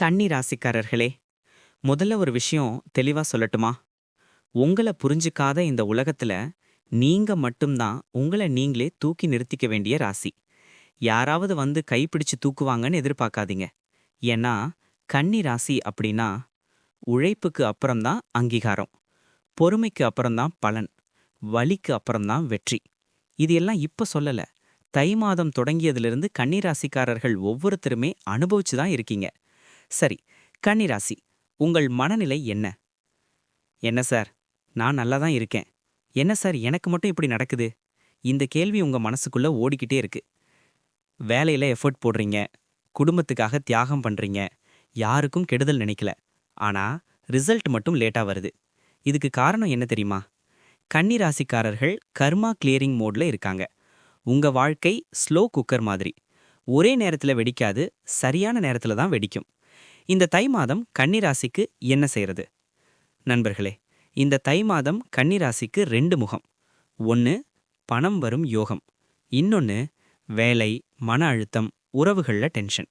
கன்னி ராசிக்காரர்களே முதல்ல ஒரு விஷயம் தெளிவா சொல்லட்டுமா? உங்கள புரிஞ்சுக்காத இந்த உலகத்துல நீங்க மட்டும்தான் உங்கள நீங்களே தூக்கி நிறுத்திக்க வேண்டிய ராசி. யாராவது வந்து கைப்பிடிச்சு தூக்குவாங்கன்னு எதிர்பார்க்காதீங்க. ஏன்னா கன்னி ராசி அப்படின்னா உழைப்புக்கு அப்புறம்தான் அங்கீகாரம் பொறுமைக்கு அப்புறம்தான் பலன் வலிக்கு அப்புறம்தான் வெற்றி. இது எல்லாம் இப்ப சொல்லல. தை மாதம் தொடங்கியதிலிருந்து கன்னிராசிக்காரர்கள் ஒவ்வொருத்தருமே அனுபவிச்சு தான் இருக்கீங்க. சரி கன்னிராசி உங்கள் மனநிலை என்ன? என்ன சார்? நான் நல்லா தான் இருக்கேன். என்ன சார் எனக்கு மட்டும் இப்படி நடக்குது? இந்த கேள்வி உங்க மனசுக்குள்ள ஓடிக்கிட்டே இருக்கு. வேலையில எஃபர்ட் போடுறீங்க குடும்பத்துக்காக தியாகம் பண்றீங்க யாருக்கும் கெடுதல் நினைக்கல. ஆனா ரிசல்ட் மட்டும் லேட்டா வருது. இதுக்கு காரணம் என்ன தெரியுமா? கன்னிராசிக்காரர்கள் கர்மா கிளியரிங் மோடில் இருக்காங்க. உங்க வாழ்க்கை ஸ்லோ குக்கர் மாதிரி. ஒரே நேரத்துல வெடிக்காது சரியான நேரத்துல தான் வெடிக்கும். இந்த தை மாதம் கன்னிராசிக்கு என்ன செய்கிறது? நண்பர்களே இந்த தை மாதம் கன்னிராசிக்கு ரெண்டு முகம். ஒன்று பணம் வரும் யோகம். இன்னொன்று வேலை மன அழுத்தம் உறவுகளில் டென்ஷன்.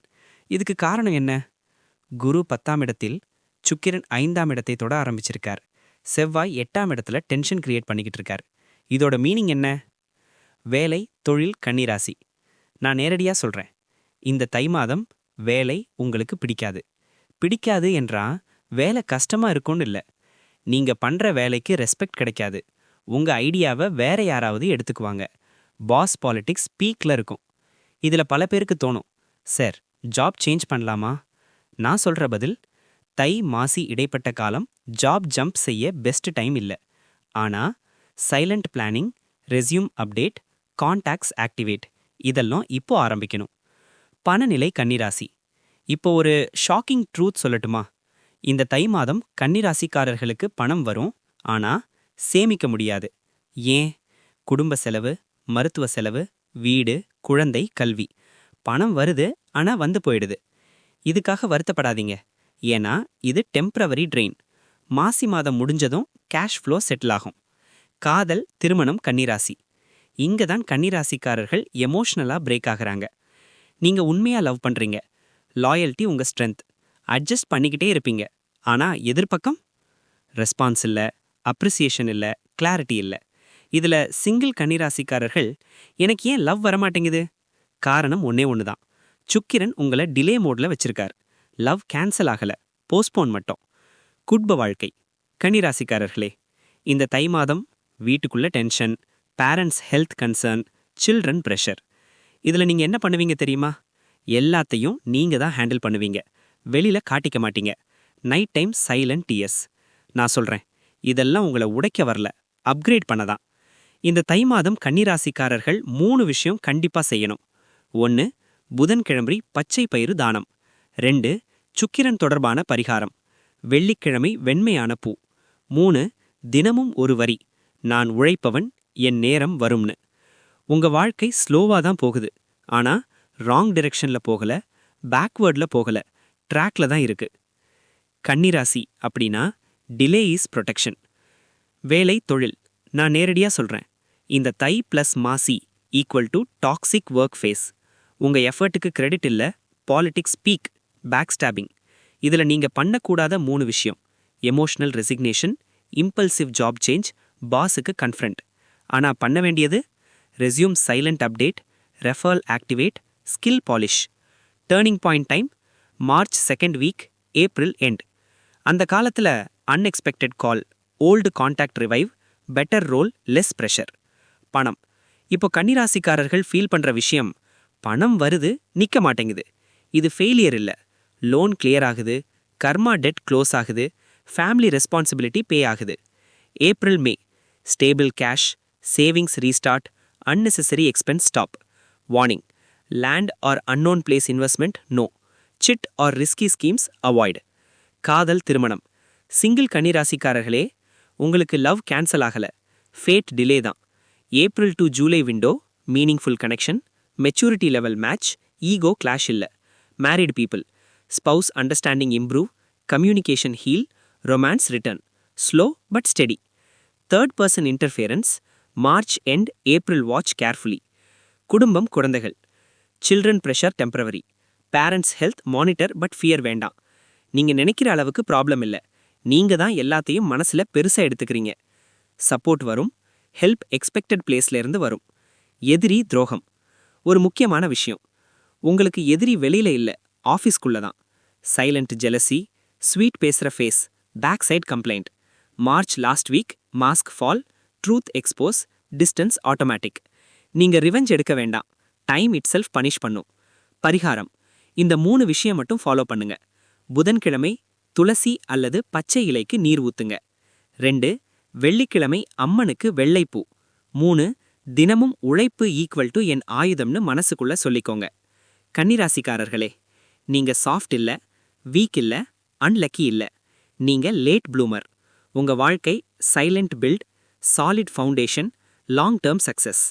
இதுக்கு காரணம் என்ன? குரு பத்தாம் இடத்தில் சுக்கிரன் ஐந்தாம் இடத்தை தொட ஆரம்பிச்சிருக்கார். செவ்வாய் எட்டாம் இடத்துல டென்ஷன் கிரியேட் பண்ணிக்கிட்டு இருக்கார். இதோட மீனிங் என்ன? வேலை தொழில் கன்னிராசி. நான் நேரடியா சொல்றேன். இந்த தை மாதம் வேலை உங்களுக்கு பிடிக்காது. பிடிக்காது என்றான் வேலை கஷ்டமா இருக்கும்னு இல்ல. நீங்க பண்ற வேலைக்கு ரெஸ்பெக்ட் கிடைக்காது. உங்க ஐடியாவை வேற யாராவது எடுத்துக்குவாங்க. பாஸ் பாலிடிக்ஸ் பீக்ல இருக்கும். இதுல பல பேருக்கு தோணும். சார் ஜாப் சேஞ்ச் பண்ணலாமா? நான் சொல்ற பதில் தை மாசி இடைப்பட்ட காலம் ஜாப் ஜம்ப் செய்ய பெஸ்ட் டைம் இல்ல. ஆனா silent planning resume update contacts activate இதெல்லாம் இப்போ ஆரம்பிக்கணும். பணநிலை கன்னிராசி. இப்போ ஒரு ஷாக்கிங் ட்ரூத் சொல்லட்டுமா? இந்த தை மாதம் கன்னிராசிக்காரர்களுக்கு பணம் வரும் ஆனா சேமிக்க முடியாது. ஏன்? குடும்ப செலவு மருத்துவ செலவு வீடு குழந்தை கல்வி. பணம் வருது ஆனா வந்து போயிடுது. இதுக்காக வருத்தப்படாதீங்க. ஏன்னா இது டெம்ப்ரவரி ட்ரெயின் மாசி மாதம் முடிஞ்சதும் கேஷ் ஃப்ளோ செட்டில் ஆகும். காதல் திருமணம் கன்னிராசி இங்கே தான் கன்னிராசிக்காரர்கள் எமோஷனலா பிரேக் ஆகுறாங்க. நீங்க உண்மையா லவ் பண்றீங்க. லாயல்ட்டி உங்க ஸ்ட்ரென்த் அட்ஜஸ்ட் பண்ணிக்கிட்டே இருப்பீங்க. ஆனா எதிர்பக்கம் ரெஸ்பான்ஸ் இல்ல அப்ரிசியேஷன் இல்ல கிளாரிட்டி இல்ல. இதுல சிங்கிள் கன்னிராசிக்காரர்கள் எனக்கு ஏன் லவ் வரமாட்டேங்குது? காரணம் ஒன்னே ஒன்று தான் சுக்கிரன் உங்களை டிலே மோடில் வச்சுருக்கார். லவ் கேன்சல் ஆகல. போஸ்ட்போன் மட்டும். குடும்ப வாழ்க்கை. கன்னிராசிக்காரர்களே இந்த தை மாதம் வீட்டுக்குள்ள tension parents health concern children pressure இதுல நீங்க என்ன பண்ணுவீங்க தெரியுமா? எல்லாத்தையும் நீங்க தான் ஹேண்டில் பண்ணுவீங்க. வெளியில காட்டிக்க மாட்டீங்க. நைட் டைம் சைலண்ட் டிஎஸ். நான் சொல்றேன் இதெல்லாம் உங்களை உடைக்க வரல. அப்கிரேட் பண்ணதான் இந்த தை மாதம் கன்னிராசிக்காரர்கள் மூணு விஷயம் கண்டிப்பா செய்யணும். ஒன்று புதன்கிழமை பச்சை பயிறு தானம். ரெண்டு சுக்கிரன் தொடர்பான பரிகாரம். வெள்ளிக்கிழமை வெண்மையான பூ. மூணு தினமும் ஒரு வரி. நான் உழைப்பவன் என் நேரம் வரும்னு. உங்க வாழ்க்கை ஸ்லோவா தான் போகுது. ஆனா ராங் டிரெக்ஷன்ல போகல பேக்வேர்டில் போகல ட்ராக்ல தான் இருக்கு. கன்னிராசி அப்படின்னா டிலே இஸ் ப்ரொடெக்ஷன் வேலை தொழில். நான் நேரடியா சொல்றேன். இந்த தை ப்ளஸ் மாசி equal to toxic work face உங்க எஃபர்ட்டுக்கு கிரெடிட் இல்ல பாலிட்டிக்ஸ் பீக் பேக் ஸ்டாபிங் இதுல நீங்க பண்ணக்கூடாத மூணு விஷயம். Emotional resignation impulsive job change பாஸுக்கு கன்ஃப்ரண்ட் ஆனா பண்ண வேண்டியது resume silent update referral activate skill polish. Turning point time March second week April end அந்த காலத்தில் unexpected call old contact revive better role less pressure பணம். இப்போ கன்னிராசிக்காரர்கள் ஃபீல் பண்ற விஷயம் பணம் வருது நிக்க மாட்டேங்குது. இது ஃபெயிலியர் இல்ல. லோன் கிளியர் ஆகுது கர்மா டெட் க்ளோஸ் ஆகுது ஃபேமிலி ரெஸ்பான்சிபிலிட்டி பே ஆகுது. April May stable cash savings restart unnecessary expense stop warning land or unknown place investment no chit or risky schemes avoid காதல் திருமணம். சிங்கிள் கன்னிராசிக்காரர்களே உங்களுக்கு லவ் கேன்சல் ஆகல. Fate delay தான். April to July window meaningful connection maturity level match ego clash இல்ல. Married people spouse understanding improve communication heal romance return slow but steady third person interference March end April watch carefully குடும்பம் குழந்தைகள். Children pressure temporary parents health monitor but fear வேண்டாம். நீங்க நினைக்கிற அளவுக்கு problem இல்ல. நீங்க தான் எல்லாத்தையும் மனசுல பெருசா எடுத்துக்கிறீங்க. சப்போர்ட் வரும். ஹெல்ப் எக்ஸ்பெக்டட் பிளேஸ்ல இருந்து வரும். எதிரி துரோகம். ஒரு முக்கியமான விஷயம். உங்களுக்கு எதிரி வெளியில் இல்ல. ஆஃபீஸ்க்குள்ள தான். சைலண்ட் ஜெலசி ஸ்வீட் பேசுற face back side complaint March last week mask fall truth expose distance automatic நீங்க ரிவெஞ்ச் எடுக்க வேண்டாம். டைம் இட் செல்ஃப் பனிஷ் பண்ணும். பரிகாரம். இந்த மூணு விஷயம் மட்டும் ஃபாலோ பண்ணுங்க. புதன்கிழமை துளசி அல்லது பச்சை இலைக்கு நீர் ஊத்துங்க. ரெண்டு வெள்ளிக்கிழமை அம்மனுக்கு வெள்ளைப்பூ. மூணு தினமும் உழைப்பு ஈக்குவல் டு என் ஆயுதம்னு மனசுக்குள்ள சொல்லிக்கோங்க. கன்னிராசிக்காரர்களே நீங்க சாஃப்ட் இல்ல வீக் இல்ல அன்லக்கி இல்ல. நீங்க லேட் ப்ளூமர் உங்க வாழ்க்கை silent build solid foundation long term success